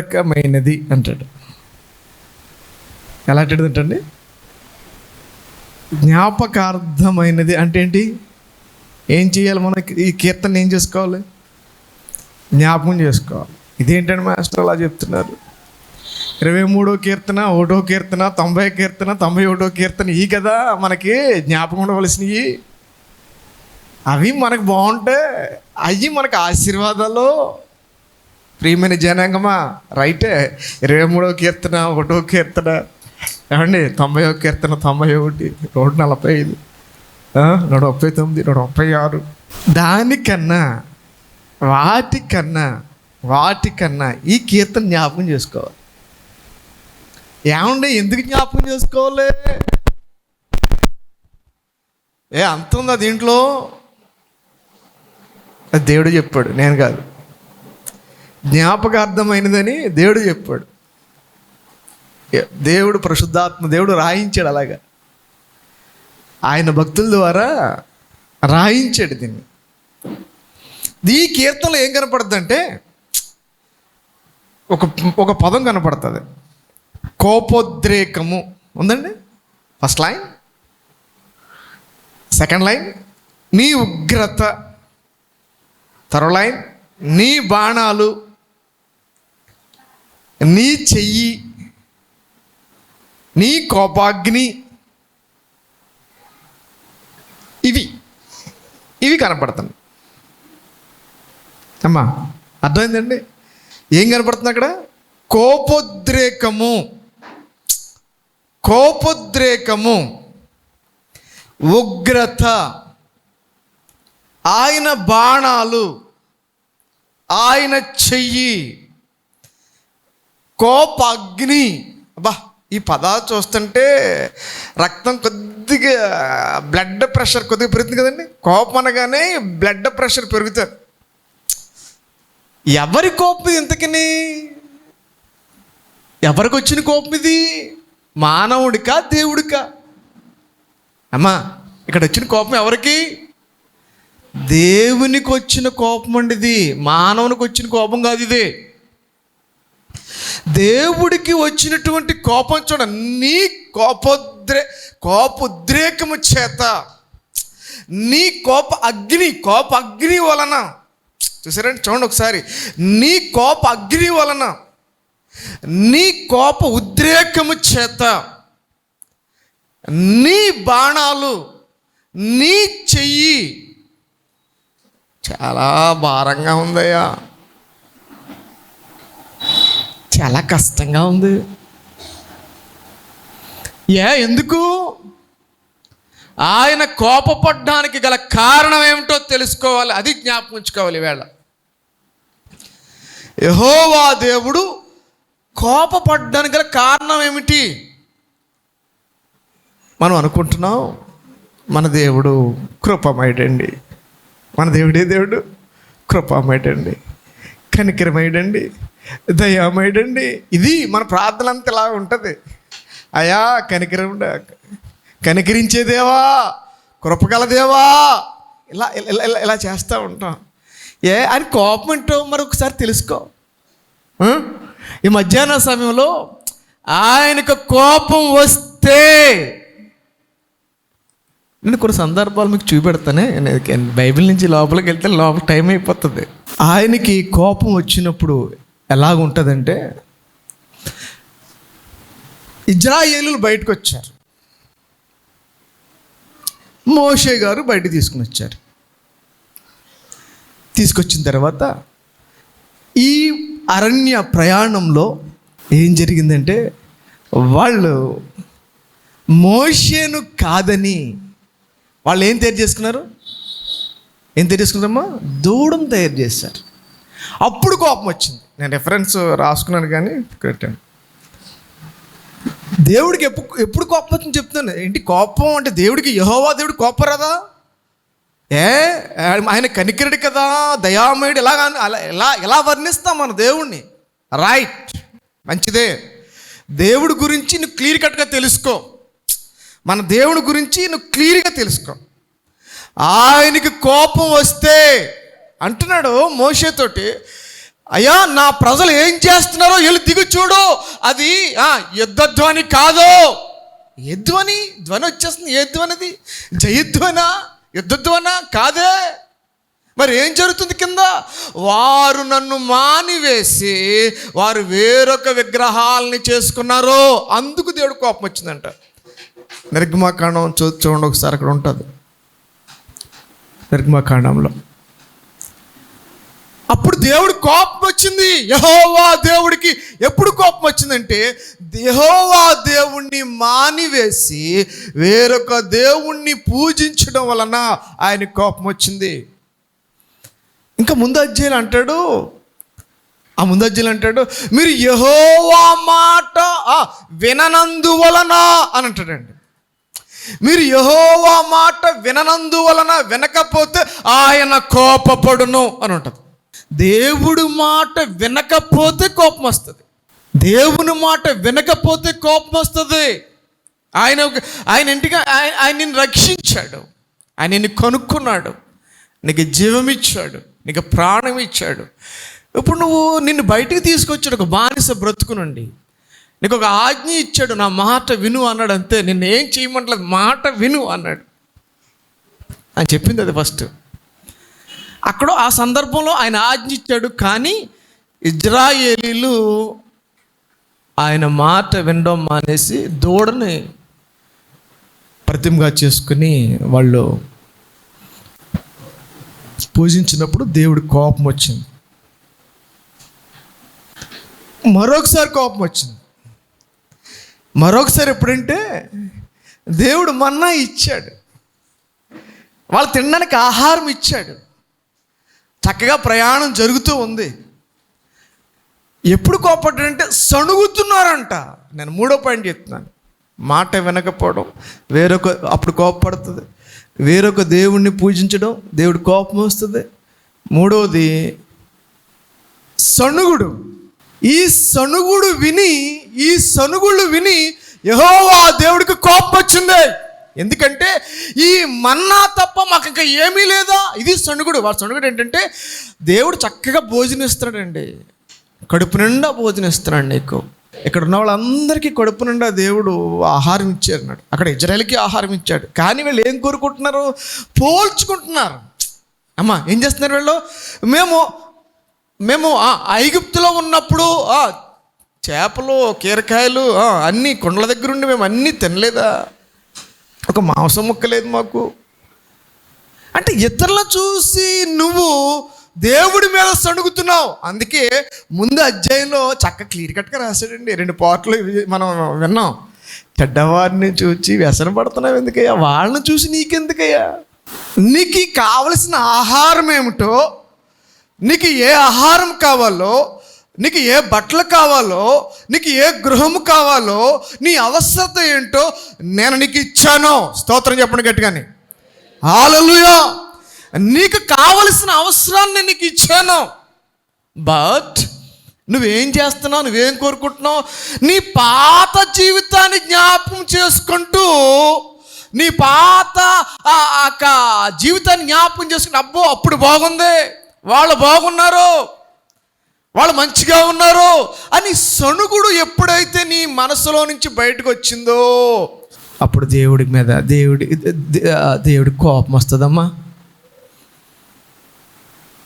జ్ఞాపకార్థకమైనది అంటాడు. ఎలాంటిది అంటండి జ్ఞాపకార్థమైనది అంటే ఏంటి? ఏం చేయాలి మనకి ఈ కీర్తన ఏం చేసుకోవాలి? జ్ఞాపకం చేసుకోవాలి. ఇదేంటండి మాస్టర్ అలా చెప్తున్నారు? ఇరవై మూడో కీర్తన ఒకటో కీర్తన తొంభై కీర్తన తొంభై ఒకటో కీర్తన ఈ కదా మనకి జ్ఞాపకం ఉండవలసినవి. అవి మనకు బాగుంటే అవి మనకు ఆశీర్వాదాలు ప్రియమైన జనాంగమా? రైటే. ఇరవై మూడో కీర్తన ఒకటో కీర్తన. ఏమండి? తొంభై ఒక కీర్తన తొంభై ఒకటి నూట నలభై ఐదు. నూట ముప్పై తొమ్మిది నూట ముప్పై ఆరు. దానికన్నా వాటికన్నా వాటికన్నా ఈ కీర్తన జ్ఞాపకం చేసుకోవాలి. ఏమండి? ఎందుకు జ్ఞాపకం చేసుకోవాలి? ఏ అంత ఉందా దీంట్లో? దేవుడు చెప్పాడు నేను కాదు. జ్ఞాపకార్థమైనదని దేవుడు చెప్పాడు. దేవుడు పరిశుద్ధాత్మ దేవుడు రాయించాడు అలాగా. ఆయన భక్తుల ద్వారా రాయించాడు దీన్ని. ఈ కీర్తనలో ఏం కనపడుతుందంటే ఒక ఒక పదం కనపడుతుంది. కోపోద్రేకము. ఉందండి? ఫస్ట్ లైన్ సెకండ్ లైన్ నీ ఉగ్రత. థర్డ్ లైన్ నీ బాణాలు. నీ చెయ్యి నీ కోపాగ్ని ఇవి ఇవి కనపడుతుంది అమ్మా అర్థమైందండి? ఏం కనపడుతుంది అక్కడ? కోపోద్రేకము. కోపోద్రేకము. ఉగ్రత. ఆయన బాణాలు. ఆయన చెయ్యి. కోపాగ్ని. అబ్బా ఈ పదాలు చూస్తుంటే రక్తం కొద్దిగా బ్లడ్ ప్రెషర్ కొద్దిగా పెరుగుతుంది కదండి. కోపం అనగానే బ్లడ్ ప్రెషర్ పెరుగుతుంది. ఎవరి కోపం ఇది ఇంతకని? ఎవరికి వచ్చిన కోపం ఇది? మానవుడికా దేవుడికా? అమ్మా ఇక్కడ వచ్చిన కోపం ఎవరికి? దేవునికి వచ్చిన కోపం అండి ఇది. మానవునికి వచ్చిన కోపం కాదు ఇది. దేవుడికి వచ్చినటువంటి కోపం చూడ నీ కోపోద్రే కోపోద్రేకము చేత నీ కోప అగ్ని కోప అగ్ని వలన చూసారండి చూడండి ఒకసారి నీ కోప అగ్ని వలన నీ కోప ఉద్రేకము చేత నీ బాణాలు నీ చెయ్యి చాలా భారంగా ఉందయ్యా. చాలా కష్టంగా ఉంది. ఏ ఎందుకు? ఆయన కోపపడ్డానికి గల కారణం ఏమిటో తెలుసుకోవాలి అది జ్ఞాపకం ఉంచుకోవాలి ఈవేళ యహోవా దేవుడు కోపపడ్డానికి గల కారణం ఏమిటి? మనం అనుకుంటున్నాం మన దేవుడు కృపమయుడండి. మన దేవుడే దేవుడు కృపమయుడండి కనికరమయుడండి. దయామయుడండి. ఇది మన ప్రార్థన అంత ఇలా ఉంటుంది. అయా కనికరం కనికరించే దేవా కృపగల దేవా ఇలా ఇలా ఇలా ఇలా చేస్తూ ఉంటాం. ఏ అని కోపం ఏంటో మరొకసారి తెలుసుకో. ఈ మధ్యాహ్న సమయంలో ఆయనకు కోపం వస్తే నేను కొన్ని సందర్భాలు మీకు చూపెడతానే. నేను బైబిల్ నుంచి లోపలికి వెళ్తే లోపల టైం అయిపోతుంది. ఆయనకి కోపం వచ్చినప్పుడు ఎలాగుంటుందంటే ఇజ్రాయేలు బయటకు వచ్చారు మోషే గారు బయట తీసుకుని వచ్చారు. తీసుకొచ్చిన తర్వాత ఈ అరణ్య ప్రయాణంలో ఏం జరిగిందంటే వాళ్ళు మోషేను కాదని వాళ్ళు ఏం తయారు చేసుకున్నారు? ఏం తయారు చేసుకున్నారమ్మా? దూడం తయారు చేశారు. అప్పుడు కోపం వచ్చింది. నేను రెఫరెన్స్ రాసుకున్నాను కానీ పెట్టాను దేవుడికి ఎప్పుడు ఎప్పుడు కోపం వచ్చింది చెప్తున్నాను. ఏంటి కోపం అంటే దేవుడికి యహోవా దేవుడు కోపం రాదా? ఏ? ఆయన కనికరుడు కదా దయామయుడు ఎలా అలా ఎలా ఎలా వర్ణిస్తాం మన దేవుణ్ణి? రైట్ మంచిదే. దేవుడి గురించి నువ్వు క్లియర్ కట్గా తెలుసుకో. మన దేవుడి గురించి నువ్వు క్లియర్గా తెలుసుకో. ఆయనకి కోపం వస్తే అంటున్నాడు మోషేతోటి అయ్యా నా ప్రజలు ఏం చేస్తున్నారో వెళ్ళి దిగు చూడు. అది ఆ, యుద్ధ ధ్వని కాదు. ఏ ధ్వని? ధ్వని వచ్చేస్తుంది. ఏ ధ్వనిది? జయధ్వనా? యుద్ధధ్వన? కాదే. మరి ఏం జరుగుతుంది కింద? వారు నన్ను మానివేసి వారు వేరొక విగ్రహాలని చేసుకున్నారు అందుకు దేవుడు కోపం వచ్చిందంట. నిర్గమాకాండం చూ చూడండి ఒకసారి అక్కడ ఉంటుంది. నిర్గమాకాండంలో. అప్పుడు దేవుడి కోపం వచ్చింది. యహోవా దేవుడికి ఎప్పుడు కోపం వచ్చిందంటే యహోవా దేవుణ్ణి మానివేసి వేరొక దేవుణ్ణి పూజించడం వలన ఆయన కోపం వచ్చింది. ఇంకా ముందు అంటాడు ఆ ముందు అంటాడు మీరు యహోవా మాట విననందువలన అని అంటాడండి. మీరు యహోవా మాట విననందువలన వినకపోతే ఆయన కోపపడును అని ఉంటుంది దేవుడి మాట వినకపోతే కోపం వస్తుంది. దేవుని మాట వినకపోతే కోపం వస్తుంది. ఆయన ఆయన ఇంటికి ఆయన ఆయన నిన్ను రక్షించాడు. ఆయన నిన్ను కనుక్కున్నాడు. నీకు జీవం ఇచ్చాడు. నీకు ప్రాణం ఇచ్చాడు. ఇప్పుడు నువ్వు నిన్ను బయటికి తీసుకొచ్చాడు. ఒక బానిస బ్రతుకు నుండి. నీకు ఒక ఆజ్ఞ ఇచ్చాడు. నా మాట విను అన్నాడు అంతే నిన్ను ఏం చేయమంటలేదు. మాట విను అన్నాడు. అని చెప్పింది అది ఫస్ట్. అక్కడ ఆ సందర్భంలో ఆయన ఆజ్ఞించాడు కానీ ఇజ్రాయేలీలు ఆయన మాట వినడం మానేసి దూడని ప్రతిమగా చేసుకుని వాళ్ళు పూజించినప్పుడు దేవుడి కోపం వచ్చింది. మరొకసారి కోపం వచ్చింది. మరొకసారి ఎప్పుడంటే దేవుడు మన్నా ఇచ్చాడు. వాళ్ళు తినడానికి ఆహారం ఇచ్చాడు. చక్కగా ప్రయాణం జరుగుతూ ఉంది. ఎప్పుడు కోపడ్డాడంటే సణుగుతున్నారంట. నేను మూడో పాయింట్ చెప్తున్నాను. మాట వినకపోవడం వేరొక అప్పుడు కోపపడుతుంది. వేరొక దేవుణ్ణి పూజించడం దేవుడు కోపం వస్తుంది. మూడవది సణుగుడు. ఈ సణుగుడు విని ఈ సణుగుడు విని యహోవా దేవుడికి కోపం వచ్చిందే. ఎందుకంటే ఈ మన్నా తప్ప మాకు ఇంకా ఏమీ లేదా? ఇది సణుగుడు. వాడు సణుగుడు ఏంటంటే దేవుడు చక్కగా భోజనం ఇస్తాడండి కడుపు నిండా భోజనం ఇస్తున్నాడు నీకు. ఇక్కడ ఉన్న వాళ్ళందరికీ కడుపు నిండా దేవుడు ఆహారం ఇచ్చారు అన్నాడు. అక్కడ ఇజ్రాయల్కి ఆహారం ఇచ్చాడు. కానీ వీళ్ళు ఏం కోరుకుంటున్నారు? పోల్చుకుంటున్నారు. అమ్మా ఏం చేస్తున్నారు వీళ్ళు? మేము మేము ఆ, ఐగుప్తులో ఉన్నప్పుడు చేపలు కీరకాయలు అన్నీ కొండల దగ్గరుండి మేము అన్నీ తినలేదా? ఒక మాంసం ముక్క లేదు మాకు. అంటే ఇతరులను చూసి నువ్వు దేవుడి మీద సణుగుతున్నావు. అందుకే ముందు అధ్యాయంలో చక్క క్లియర్ కట్గా రాశాడండి. రెండు పాటలు మనం విన్నాం. చెడ్డవారిని చూసి వ్యసన పడుతున్నావు ఎందుకయ్యా? వాళ్ళని చూసి నీకెందుకయ్యా? నీకు కావలసిన ఆహారం ఏమిటో నీకు ఏ ఆహారం కావాలో నీకు ఏ బట్టలు కావాలో నీకు ఏ గృహము కావాలో నీ అవసరత ఏంటో నేను నీకు ఇచ్చాను. స్తోత్రం చెప్పండి గట్టిగాని. హాలలుయా నీకు కావలసిన అవసరాన్ని నీకు ఇచ్చాను. బట్ నువ్వేం చేస్తున్నావు? నువ్వేం కోరుకుంటున్నావు? నీ పాత జీవితాన్ని జ్ఞాపకం చేసుకుంటూ నీ పాత ఆ యొక్క జీవితాన్ని జ్ఞాపకం చేసుకుంటూ అబ్బో అప్పుడు బాగుంది. వాళ్ళు బాగున్నారు. వాళ్ళు మంచిగా ఉన్నారు అని సణుగుడు ఎప్పుడైతే నీ మనసులో నుంచి బయటకు వచ్చిందో అప్పుడు దేవుడి మీద దేవుడి దేవుడి కోపం వస్తుందమ్మా.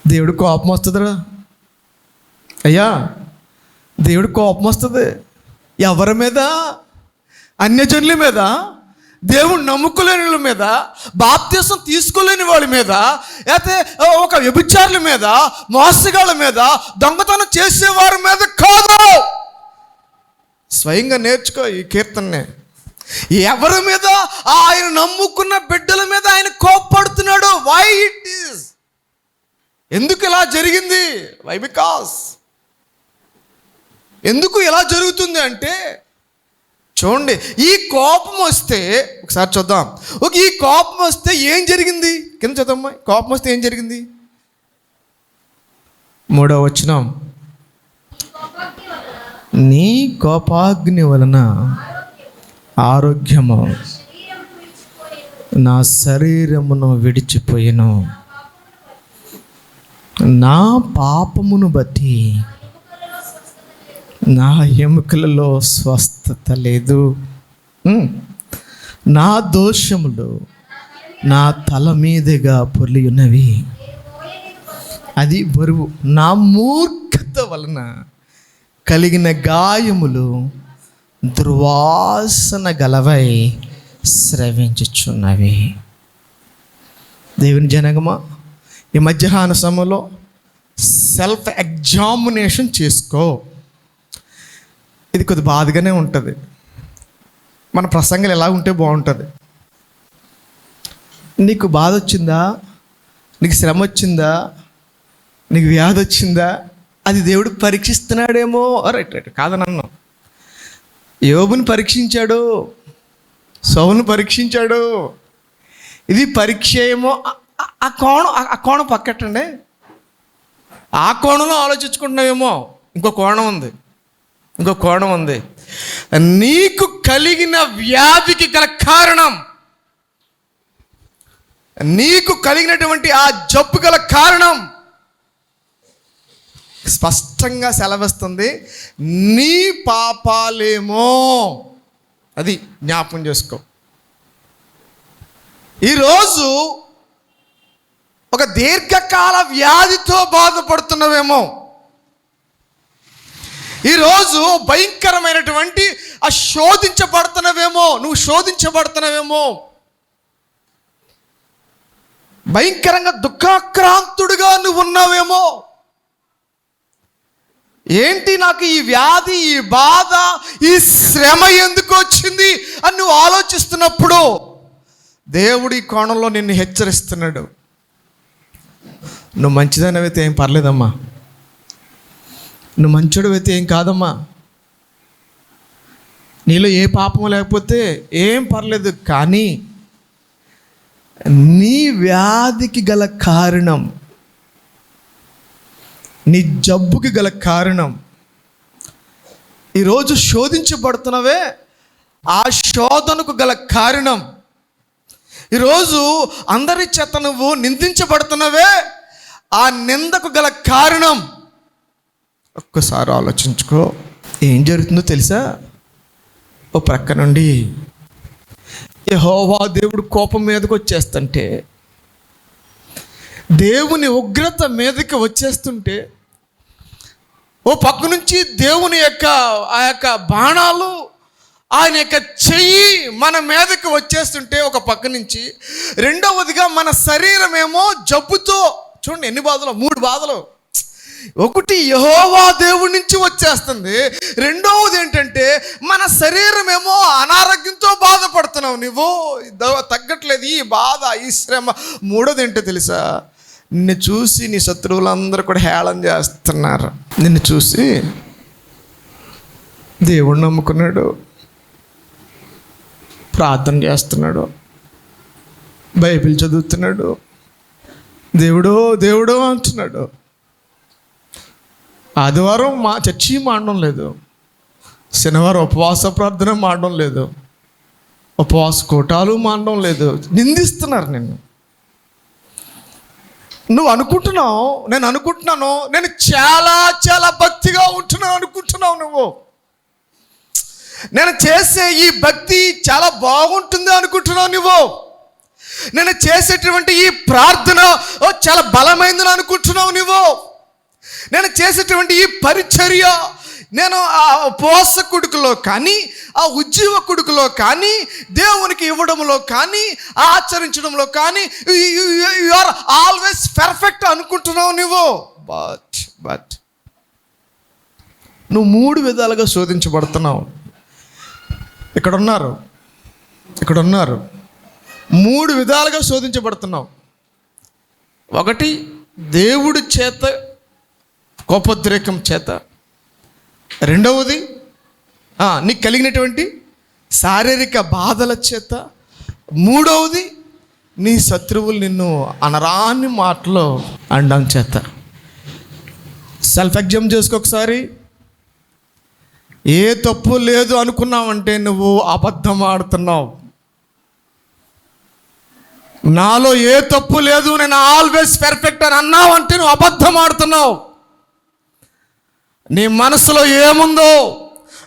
దేవుడి కోపం వస్తుందిరా. అయ్యా దేవుడి కోపం వస్తుంది. ఎవరి మీద? అన్యజనుల మీద. దేవుడు నమ్ముకోలేని వాళ్ళ మీద బాప్తీసం తీసుకోలేని వాళ్ళ మీద అయితే ఒక వ్యభిచారుల మీద మోసగాళ్ళ మీద దొంగతనం చేసేవారి మీద కాదు. స్వయంగా నేర్చుకో ఈ కీర్తనని. ఎవరి మీద? ఆయన నమ్ముకున్న బిడ్డల మీద ఆయన కోప్పడుతున్నాడు. వై ఇట్ ఈస్ ఎందుకు ఇలా జరిగింది? వై బికాస్ ఎందుకు ఇలా జరుగుతుంది అంటే చూడండి ఈ కోపం వస్తే ఒకసారి చూద్దాం. ఒక ఈ కోపం వస్తే ఏం జరిగింది? కింద చూద్దామ్మా కోపం వస్తే ఏం జరిగింది? మూడో వచ్చినాం నీ కోపాగ్ని వలన ఆరోగ్యము నా శరీరమును విడిచిపోయిను. నా పాపమును బట్టి నా ఎముకలలో స్వస్థ స్వస్థత లేదు. నా దోషములు నా తల మీదుగా పొర్లి ఉన్నవి అది బరువు. నా మూర్ఖత వలన కలిగిన గాయములు దుర్వాసన గలవై స్రవించుచున్నవి. దేవుని జనగమా ఈ మధ్యాహ్న సమయంలో సెల్ఫ్ ఎగ్జామినేషన్ చేసుకో. ఇది కొద్ది బాధగానే ఉంటుంది. మన ప్రసంగాలు ఎలా ఉంటే బాగుంటుంది. నీకు బాధ వచ్చిందా? నీకు శ్రమ వచ్చిందా? నీకు వ్యాధి వచ్చిందా? అది దేవుడు పరీక్షిస్తున్నాడేమో. Right right కాదనన్ను. యోబుని పరీక్షించాడు. సౌను పరీక్షించాడు. ఇది పరీక్ష ఏమో ఆ- కోణం ఆ- కోణం పక్కటండి ఆ కోణంలో ఆలోచించుకుంటున్నావేమో. ఇంకో కోణం ఉంది. ఇంకో కోణం ఉంది. నీకు కలిగిన వ్యాధికి గల కారణం. నీకు కలిగినటువంటి ఆ జబ్బు గల కారణం. స్పష్టంగా సెలవిస్తుంది నీ పాపాలేమో. అది జ్ఞాపకం చేసుకో. ఈరోజు ఒక దీర్ఘకాల వ్యాధితో బాధపడుతున్నవేమో. ఈరోజు భయంకరమైనటువంటి ఆ శోధించబడుతున్నవేమో నువ్వు శోధించబడుతున్నవేమో. భయంకరంగా దుఃఖాక్రాంతుడుగా నువ్వు ఉన్నావేమో ఏంటి నాకు ఈ వ్యాధి ఈ బాధ ఈ శ్రమ ఎందుకు వచ్చింది అని నువ్వు ఆలోచిస్తున్నప్పుడు దేవుడి కోణంలో నిన్ను హెచ్చరిస్తున్నాడు. నువ్వు మంచిదనవైతే ఏం పర్లేదమ్మా. నువ్వు మంచోడు అయితే ఏం కాదమ్మా. నీలో ఏ పాపం లేకపోతే ఏం పర్లేదు కానీ నీ వ్యాధికి గల కారణం నీ జబ్బుకి గల కారణం ఈరోజు శోధించబడుతున్నవే ఆ శోధనకు గల కారణం. ఈరోజు అందరి చేత నువ్వు నిందించబడుతున్నవే ఆ నిందకు గల కారణం. ఒక్కసారి ఆలోచించుకో. ఏం జరుగుతుందో తెలుసా? ఓ ప్రక్క నుండి యహోవా దేవుడు కోపం మీదకి వచ్చేస్తుంటే దేవుని ఉగ్రత మీదకి వచ్చేస్తుంటే ఓ పక్క నుంచి దేవుని యొక్క ఆ యొక్క బాణాలు ఆయన యొక్క చెయ్యి మన మీదకి వచ్చేస్తుంటే ఒక పక్క నుంచి రెండవదిగా మన శరీరం ఏమో జబ్బుతో చూడండి ఎన్ని బాధలు మూడు బాధలు. ఒకటి యహోవా దేవుడి నుంచి వచ్చేస్తుంది. రెండవది ఏంటంటే మన శరీరం ఏమో అనారోగ్యంతో బాధపడుతున్నావు నువ్వు ద- తగ్గట్లేదు ఈ బాధ ఈ శ్రమ. మూడోది ఏంటో తెలుసా? నిన్ను చూసి నీ శత్రువులందరూ కూడా హేళన చేస్తున్నారు. నిన్ను చూసి దేవుడు నమ్ముకున్నాడు. ప్రార్థన చేస్తున్నాడు. బైబిల్ చదువుతున్నాడు. దేవుడో దేవుడో అంటున్నాడు. ఆదివారం మా చర్చి మాడడం లేదు. శనివారం ఉపవాస ప్రార్థన మాడడం లేదు. ఉపవాస కోటాలు మాడడం లేదు. నిందిస్తున్నారు నిన్ను. నువ్వు అనుకుంటున్నావు నేను అనుకుంటున్నాను నేను చాలా చాలా భక్తిగా ఉంటున్నాను అనుకుంటున్నావు నువ్వు. నేను చేసే ఈ భక్తి చాలా బాగుంటుంది అనుకుంటున్నావు నువ్వు. నేను చేసేటువంటి ఈ ప్రార్థన ఓ చాలా బలమైందని అనుకుంటున్నావు నువ్వు. నేను చేసేటువంటి ఈ పరిచర్య నేను ఆ ఉపవాసకుడుకులో కానీ ఆ ఉజ్జీవకుడుకులో కానీ దేవునికి ఇవ్వడంలో కానీ ఆచరించడంలో కానీ యు ఆర్ ఆల్వేస్ పర్ఫెక్ట్ అనుకుంటున్నావు నువ్వు. బట్ బట్ నువ్వు మూడు విధాలుగా శోధించబడుతున్నావు. ఇక్కడ ఉన్నారు ఇక్కడ ఉన్నారు మూడు విధాలుగా శోధించబడుతున్నావు. ఒకటి దేవుడి చేత కోపోద్రేకం చేత. రెండవది నీకు కలిగినటువంటి శారీరక బాధల చేత. మూడవది నీ శత్రువులు నిన్ను అనరాని మాటలో అనడం చేత. సెల్ఫ్ ఎగ్జామ్ చేసుకోకసారి ఏ తప్పు లేదు అనుకున్నావంటే నువ్వు అబద్ధం ఆడుతున్నావు. నాలో ఏ తప్పు లేదు నేను ఆల్వేస్ పెర్ఫెక్ట్ అని అన్నావు అంటే నువ్వు అబద్ధం ఆడుతున్నావు. నీ మనసులో ఏముందో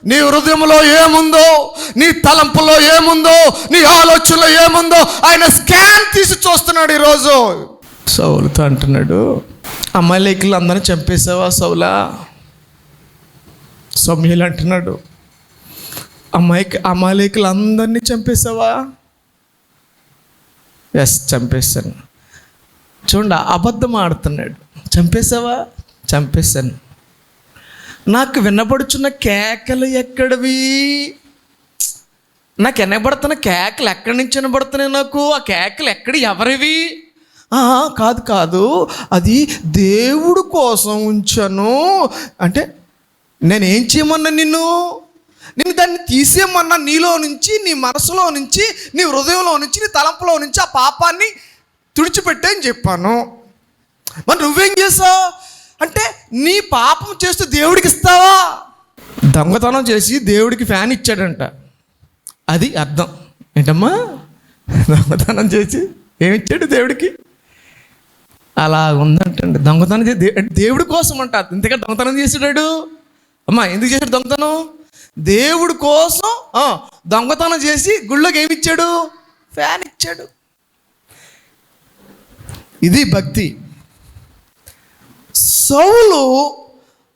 నీ హృదయంలో ఏముందో నీ తలంపులో ఏముందో నీ ఆలోచనలో ఏముందో ఆయన స్కాన్ తీసి చూస్తున్నాడు ఈరోజు. సౌలుతో అంటున్నాడు అమ్మాయిలేకులు అందరిని చంపేసావా సౌలా? సౌమ్యులు అంటున్నాడు అమ్మాయికి అమాలేకులు అందరినీ చంపేశావా? ఎస్ చంపేశాను. చూడండి అబద్ధం ఆడుతున్నాడు. చంపేశావా? చంపేశాను. నాకు వినబడుచున్న కేకలు ఎక్కడివి? నాకు వినబడుతున్న కేకలు ఎక్కడి నుంచి వినబడుతున్నాయి నాకు? ఆ కేకలు ఎక్కడ ఎవరివి? కాదు కాదు. అది దేవుడు కోసం ఉంచాను. అంటే నేనేం చేయమన్నా నిన్ను? నేను దాన్ని తీసేయమన్నా నీలో నుంచి నీ మనసులో నుంచి నీ హృదయంలో నుంచి నీ తలంపులో నుంచి ఆ పాపాన్ని తుడిచిపెట్టే అని చెప్పాను. మరి నువ్వేం చేసావు అంటే నీ పాపం చేస్తూ దేవుడికి ఇస్తావా? దొంగతనం చేసి దేవుడికి ఫ్యాన్ ఇచ్చాడంట. అది అర్థం. ఏంటమ్మా? దొంగతనం చేసి ఏమిచ్చాడు దేవుడికి? అలా ఉందంటండి. దొంగతనం చేసి దేవుడి కోసం అంట ఇంతగా దొంగతనం చేసాడు అమ్మా ఎందుకు చేశాడు దొంగతనం? దేవుడి కోసం దొంగతనం చేసి గుళ్ళోకి ఏమి ఇచ్చాడు? ఫ్యాన్ ఇచ్చాడు. ఇది భక్తి. సౌలు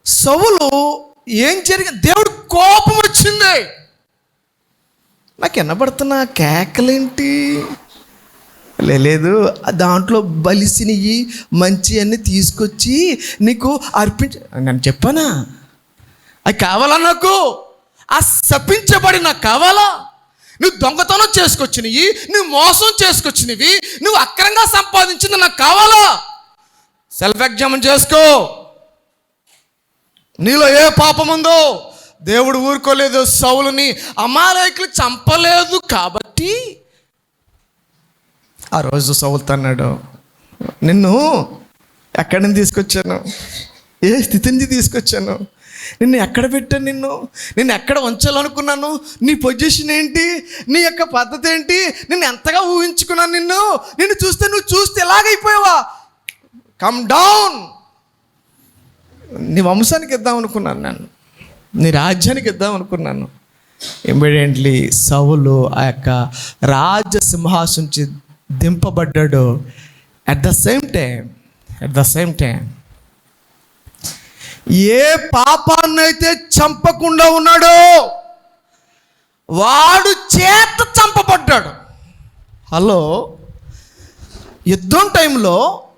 సౌలు ఏం జరిగింది? దేవుడు కోపం వచ్చింది. నాకు వినబడుతున్న కేకలేంటి? లే- లేదు దాంట్లో బలిసినవి మంచి అన్ని తీసుకొచ్చి నీకు అర్పించ నేను చెప్పానా? అది కావాలా నాకు? ఆ శపించబడి నాకు కావాలా? నువ్వు దొంగతనం చేసుకొచ్చినవి నువ్వు మోసం చేసుకొచ్చినవి నువ్వు అక్రంగా సంపాదించింది నాకు కావాలా? సెల్ఫ్ ఎగ్జామిన్ చేసుకో. నీలో ఏ పాపం ఉందో దేవుడు ఊరుకోలేదు సౌలుని. అమాలయకులు చంపలేదు కాబట్టి ఆ రోజు సౌలుతో తన్నాడు. నిన్ను ఎక్కడి నుంచి తీసుకొచ్చాను? ఏ స్థితి నుంచి తీసుకొచ్చాను? నిన్ను ఎక్కడ పెట్టాను నిన్ను? నిన్ను ఎక్కడ ఉంచాలనుకున్నాను? నీ పొజిషన్ ఏంటి? నీ యొక్క పద్ధతి ఏంటి? నిన్ను ఎంతగా ఊహించుకున్నాను నిన్ను? నిన్ను చూస్తే నువ్వు చూస్తే ఎలాగైపోయావా? కమ్ డౌన్ నీ వంశానికి ఇద్దాం అనుకున్నాను నన్ను నీ రాజ్యానికి ఇద్దాం అనుకున్నాను. ఇమ్మీడియట్లీ సవులు ఆ యొక్క రాజ సింహాసుంచి దింపబడ్డాడు. At the same time at the same time ఏ పాపాన్నైతే చంపకుండా ఉన్నాడో వాడు చేత చంపబడ్డాడు. హలో యుద్ధం టైంలో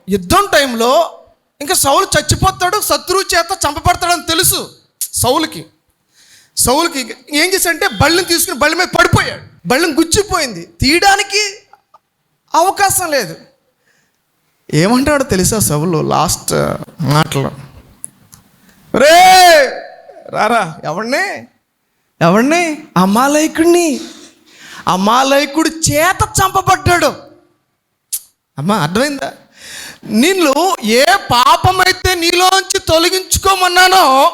యుద్ధం టైంలో ఇంకా సౌలు చచ్చిపోతాడు శత్రువు చేత చంపబడతాడని తెలుసు సౌలుకి. సౌలుకి ఏం చేశాడంటే బళ్ళని తీసుకుని బళ్ళ మీద పడిపోయాడు. బళ్ళని గుచ్చిపోయింది. తీయడానికి అవకాశం లేదు. ఏమంటాడో తెలుసా సౌలు లాస్ట్ మాటలో? రే! రారా ఎవడిని? ఎవడిని? అమాలయకుడిని అమాలయకుడు చేత చంపబడ్డాడు. అమ్మా అర్థమైందా? నిన్ను ఏ పాపమైతే నీలోంచి తొలగించుకోమన్నానో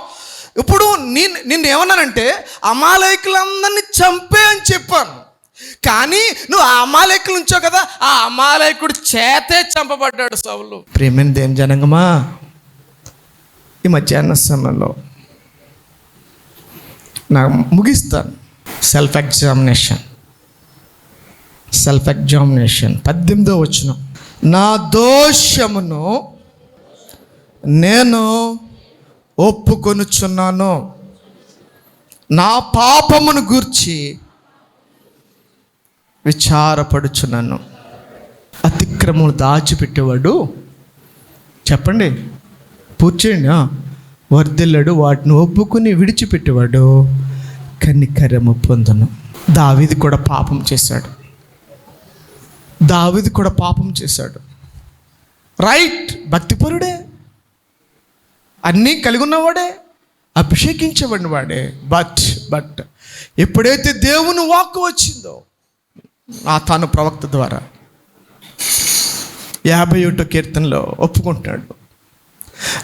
ఇప్పుడు నేను నిన్ను ఏమన్నానంటే అమాలయకులందరినీ చంపే అని చెప్పాను. కానీ నువ్వు ఆ అమాలయకులు ఉంచావు కదా ఆ అమాలయకుడు చేతే చంపబడ్డాడు సౌలు. ప్రేమని దేని జనంగమా? ఈ మధ్యాహ్న సమయంలో నా ముగిస్తాను. సెల్ఫ్ ఎగ్జామినేషన్ సెల్ఫ్ ఎగ్జామినేషన్ పద్దెనిమిదో వచ్చిన నా దోషమును నేను ఒప్పుకొనుచున్నాను. నా పాపమును గూర్చి విచారపడుచున్నాను. అతిక్రమం దాచిపెట్టేవాడు చెప్పండి పూర్చేయండి చేయండి వాటిని ఒప్పుకుని విడిచిపెట్టేవాడు కనికరము పొందను. దావిది కూడా పాపం చేశాడు. దావిది కూడా పాపం చేశాడు. రైట్ భక్తిపరుడే. అన్నీ కలిగి ఉన్నవాడే అభిషేకించబడిన వాడే. బట్ బట్ ఎప్పుడైతే దేవుని వాక్కు వచ్చిందో ఆ తాను ప్రవక్త ద్వారా యాభై ఒకటో కీర్తనలో ఒప్పుకుంటాడు.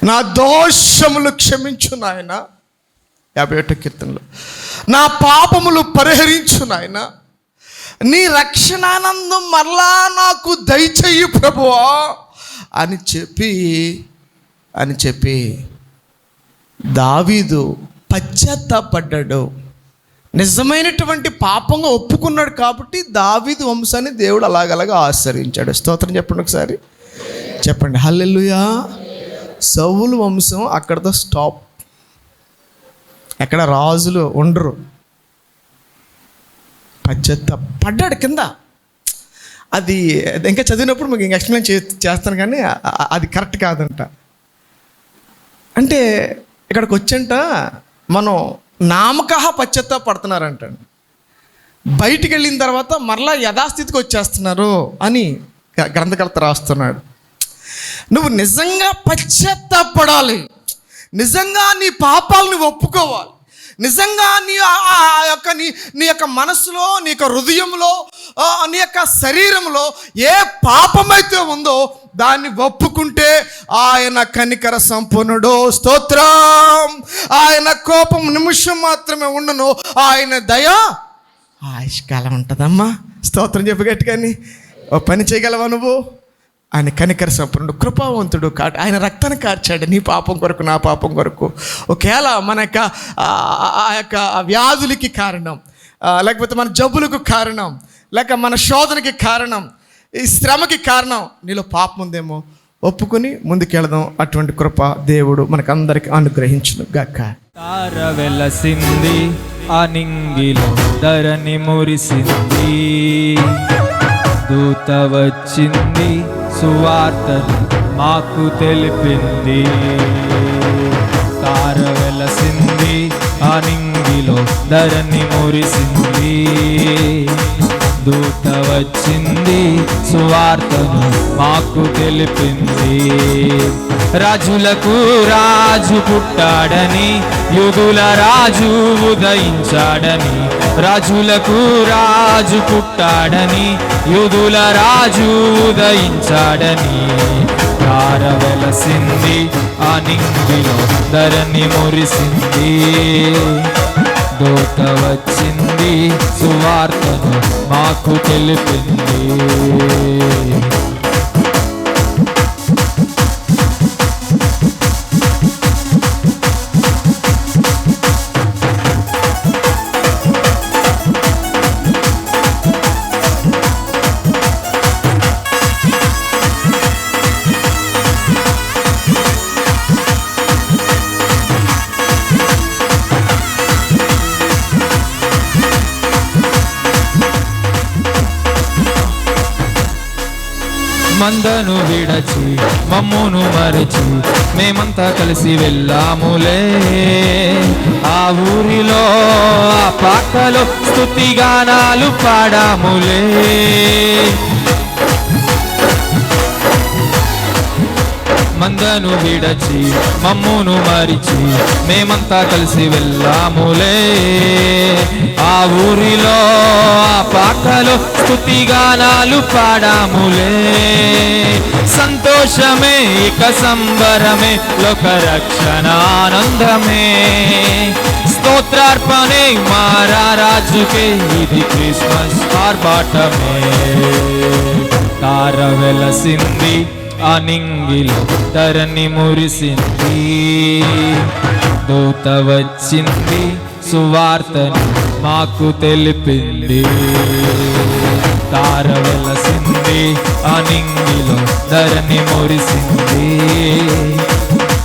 నా దోషములు క్షమించు నాయన. యాభై ఒకటో కీర్తనలో నా పాపములు పరిహరించు నాయన. నీ రక్షణానందం మరలా నాకు దయచేయి ప్రభువా అని చెప్పి అని చెప్పి దావీదు పశ్చాత్తాపడ్డాడు. నిజమైనటువంటి పాపంగా ఒప్పుకున్నాడు కాబట్టి దావీదు వంశాన్ని దేవుడు అలాగలాగా ఆశ్రయించాడు. స్తోత్రం చెప్పండి ఒకసారి. చెప్పండి. హల్లెలూయా. సౌలు వంశం అక్కడతో స్టాప్. ఎక్కడ రాజులు ఉండరు. పచ్చెత్త పడ్డాడు కింద. అది ఇంకా చదివినప్పుడు మీకు ఇంకా ఎక్స్ప్లెయిన్ చే చేస్తాను కానీ అది కరెక్ట్ కాదంట. అంటే ఇక్కడికి వచ్చంట మనం నామకహ పచ్చెత్త పడుతున్నారంట బయటికి వెళ్ళిన తర్వాత మరలా యథాస్థితికి వచ్చేస్తున్నారు అని గ్రంథకర్త రాస్తున్నాడు. నువ్వు నిజంగా పశ్చాత్తాపడాలి. నిజంగా నీ పాపాలను ఒప్పుకోవాలి. నిజంగా నీ ఆ- యొక్క నీ నీ యొక్క మనసులో నీ యొక్క హృదయంలో ఆ, నీ యొక్క శరీరంలో ఏ పాపమైతే ఉందో దాన్ని ఒప్పుకుంటే ఆయన కనికర సంపన్నుడు స్తోత్రం. ఆయన కోపం నిమిషం మాత్రమే ఉండను. ఆయన దయ ఆయుష్కాలం ఉంటుందమ్మా. స్తోత్రం చెప్పి కానీ ఓ పని చేయగలవా నువ్వు? ఆయన కనికర సంపన్నుడు కృపావంతుడు కా ఆయన రక్తాన్ని కార్చాడు. నీ పాపం కొరకు నా పాపం కొరకు. ఒకవేళ మన యొక్క ఆ యొక్క వ్యాధులకి కారణం. లేకపోతే మన జబ్బులకు కారణం. లేక మన శోధనకి కారణం. ఈ శ్రమకి కారణం. నీలో పాపం ఉందేమో ఒప్పుకొని ముందుకెళదాం. అటువంటి కృప దేవుడు మనకందరికి అనుగ్రహించును గాక. తార వెలసింది ఆ నింగిలో ధరణి మురిసింది. దూత వచ్చింది సువార్తను మాకు తెలిపింది. తార వెలసింది ఆ నింగిలో ధరణి మురిసింది. దూత వచ్చింది సువార్తను మాకు తెలిపింది. రాజులకు రాజు పుట్టాడని యుగుల రాజు ఉదయించాడని రాజులకు రాజు పుట్టాడని యుదుల రాజు ఉదయించాడని. కారవలసింది ఆ నింగిలో ధరణి మురిసింది. దూత వచ్చింది సువార్తను మాకు తెలిపింది. మేమంతా కలిసి వెళ్ళాములే. ఆ ఊరిలో ఆ పాకలో స్తుతిగానాలు పాడాములే. మందను విడచి మమ్మును మరిచి మేమంతా కలిసి వెళ్ళాములే. ఆ ఊరిలో ఆ స్థుతిగానాలు పాడాములే. సంతోషమే ఇక సంబరమే లోక రక్షణ ఆనందమే స్తోత్రార్పణే మారారాజుకే ఇది క్రిస్మస్ ఆర్భాటమే. తార వెలసింది ఆ ధరణి మురిసింది. దూత వచ్చింది సువార్తను మాకు తెలిపింది. తారవలసింది అనింగిలో ఆ ధరణి మురిసింది.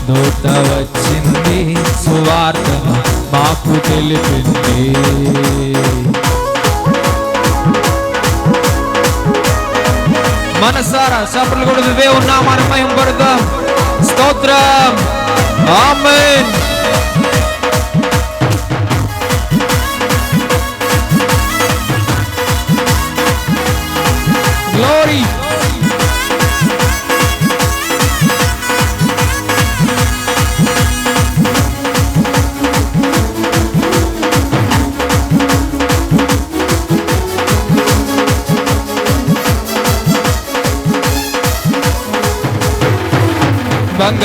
దూత వచ్చింది సువార్త మాకు తెలిపింది. మనసారా చప్పట్లు కొడుతూ దేవుని నామాన్ని మహిమ పడదాం స్తోత్రం. ఆమెన్.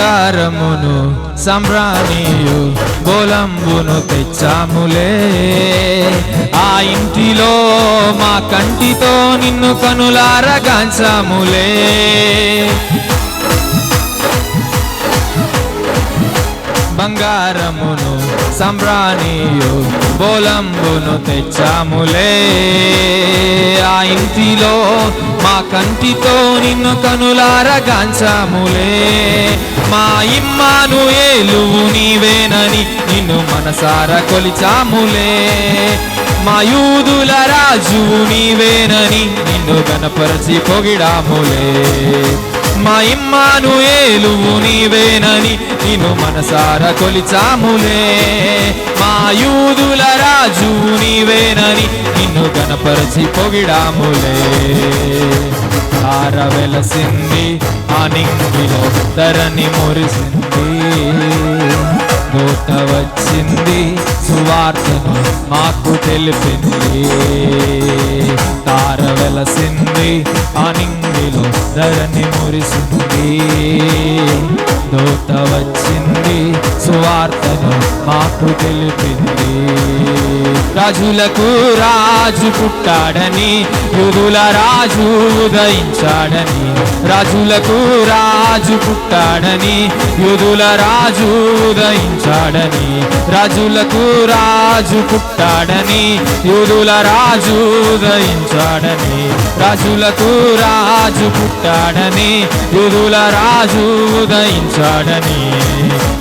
బంగారమును సంభ్రాణియు గోలంబును తెచ్చాములే. ఆ ఇంటిలో మా కంటితో నిన్ను కనులారగాంచాములే బంగారమును సంబ్రాణియు బోలంబును తెచ్చాములే. ఆ ఇంటిలో మా కంటితో నిన్ను కనులారగాంచాములే మా ఇమ్మాను ఏలువు నీవేనని నిన్ను మనసార కొలిచాములే. మా యూదుల రాజువు నీవేనని నిన్ను గణపరచి పొగిడాములే. మా ఇమ్మాను ఏలువు నీవేనని నిన్ను మనసార కొలిచాములే. మా యూదుల రాజు నీవేనని నిన్ను గణపరచి పొగిడాములే. ఆరవెలసింది ఆ నింగిలో ధరని మురిసింది. దూత వచ్చింది సువార్తను మాకు తెలిపింది. తార వెలసింది ఆ నింగిలో ధరని మురిసింది. దూత వచ్చింది సువార్తను మాకు తెలిపింది. రాజులకు రాజు పుట్టాడని యుగుల రాజు ఉదయించాడని రాజులకు రాజు పుట్టాడని యుదుల రాజు ఉదయించాడని రాజులకు రాజు పుట్టాడని యుదుల రాజు ఉదయించాడని రాజులకు రాజు పుట్టాడని యుదుల రాజు ఉదయించాడని.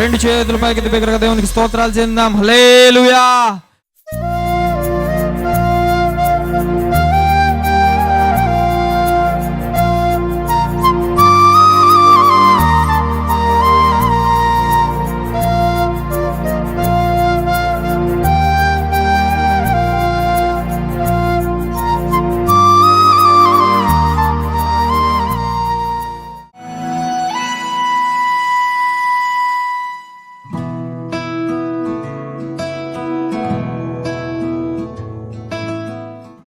రెండు చేతుల పైకి బిగ్గరగా దేవునికి స్తోత్రాలు చెందాం. హలేలుయా